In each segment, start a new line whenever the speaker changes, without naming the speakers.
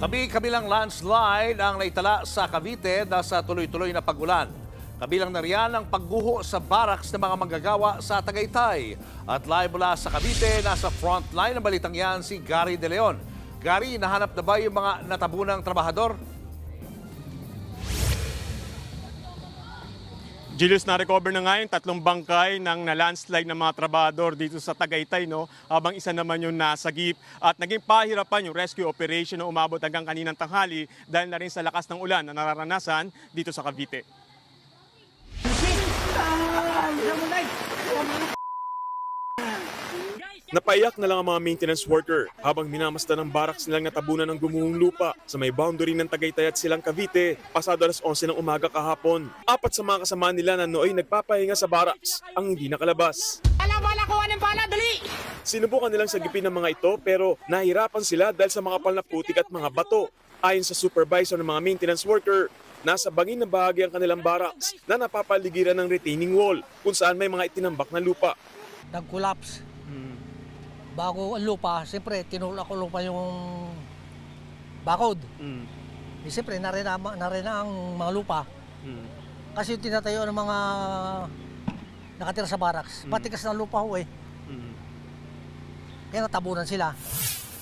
Kabi-kabilang landslide ang naitala sa Cavite na sa tuloy-tuloy na pagulan. Kabilang na riyan ang pagguho sa baraks ng mga manggagawa sa Tagaytay. At live mula sa Cavite, nasa frontline ng balitang yan si Gary De Leon. Gary, nahanap na ba yung mga natabunang trabahador?
Julius, na-recover na nga yung tatlong bangkay ng na-landslide ng mga trabador dito sa Tagaytay, no? habang isa naman yung nasagip. At naging pahirapan yung rescue operation na umabot hanggang kaninang tanghali dahil na rin sa lakas ng ulan na nararanasan dito sa Cavite. Napaiyak na lang ang mga maintenance worker habang minamasta ng baraks nilang natabunan ng gumuhong lupa sa may boundary ng Tagaytay at silang Cavite pasado alas 11 ng umaga kahapon. Apat sa mga kasama nila na nooy nagpapahinga sa baraks ang hindi nakalabas.
Bala, bala, kuha ng bala, dali!
Sinubukan nilang sagipin ng mga ito pero nahirapan sila dahil sa mga na putik at mga bato. Ayon sa supervisor ng mga maintenance worker, nasa bangin na bahagi ang kanilang baraks na napapaligiran ng retaining wall kung saan may mga itinambak na lupa.
nag-collapse. Bago ang lupa, siyempre, tinulak ko lupa yung bakod. Eh, siyempre, narin na, narin na ang mga lupa. Kasi yung tinatayo ng mga nakatira sa barracks, matigas na lupa ho eh. Kaya natabunan sila.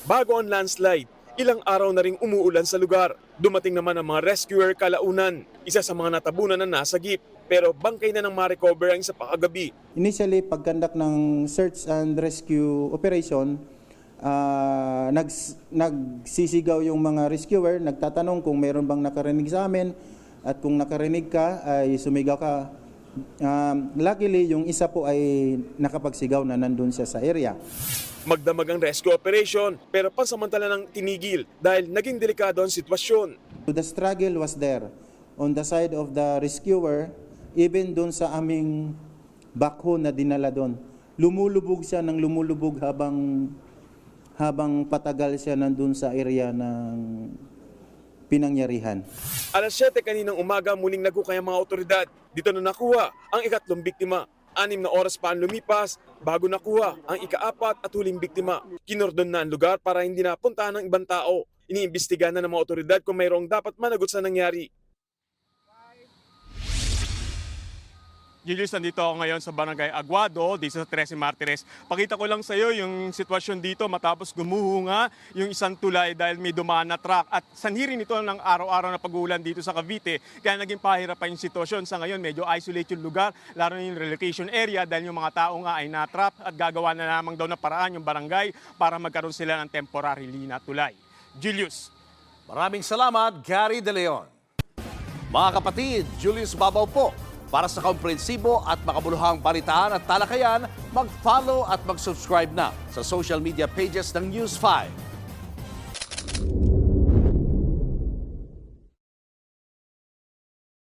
Bago ang landslide, ilang araw na ring umuulan sa lugar. Dumating naman ang mga rescuer kalaunan, isa sa mga natabunan na nasagip. Pero bangkay na ng ma-recover ang isa pa kagabi.
Initially, pagkandak ng search and rescue operation, ah, nags, nagsisigaw yung mga rescuer, nagtatanong kung meron bang nakarinig sa amin at kung nakarinig ka ay sumigaw ka. Um, luckily, yung isa po ay nakapagsigaw na nandun siya sa area.
Magdamag ang rescue operation pero pansamantala ng tinigil dahil naging delikado ang sitwasyon.
The struggle was there on the side of the rescuer, even doon sa aming backhoe na dinala doon. Lumulubog siya ng lumulubog habang habang patagal siya nandun sa area ng pinangyarihan.
Alas 7 kaninang umaga muling nagukay ang mga otoridad. Dito na nakuha ang ikatlong biktima. Anim na oras pa ang lumipas bago nakuha ang ikaapat at huling biktima. Kinordon na ang lugar para hindi napuntahan ng ibang tao. Iniimbestigahan na ng mga otoridad kung mayroong dapat managot sa nangyari. Julius, nandito ako ngayon sa Barangay Aguado, dito sa Trece Martires. Pakita ko lang sa iyo yung sitwasyon dito matapos gumuho nga yung isang tulay dahil may dumaan na truck. At sanhirin ito ng araw-araw na pag-uulan dito sa Cavite. Kaya naging pahirapan yung sitwasyon. Sa ngayon, medyo isolate yung lugar, lalo na yung relocation area dahil yung mga tao nga ay natrap at gagawa na lamang daw na paraan yung barangay para magkaroon sila ng temporary na tulay. Julius.
Maraming salamat, Gary De Leon. Mga kapatid, Julius Babaw po. Para sa komprehensibo at makabuluhang balitaan at talakayan, mag-follow at mag-subscribe na sa social media pages ng News 5.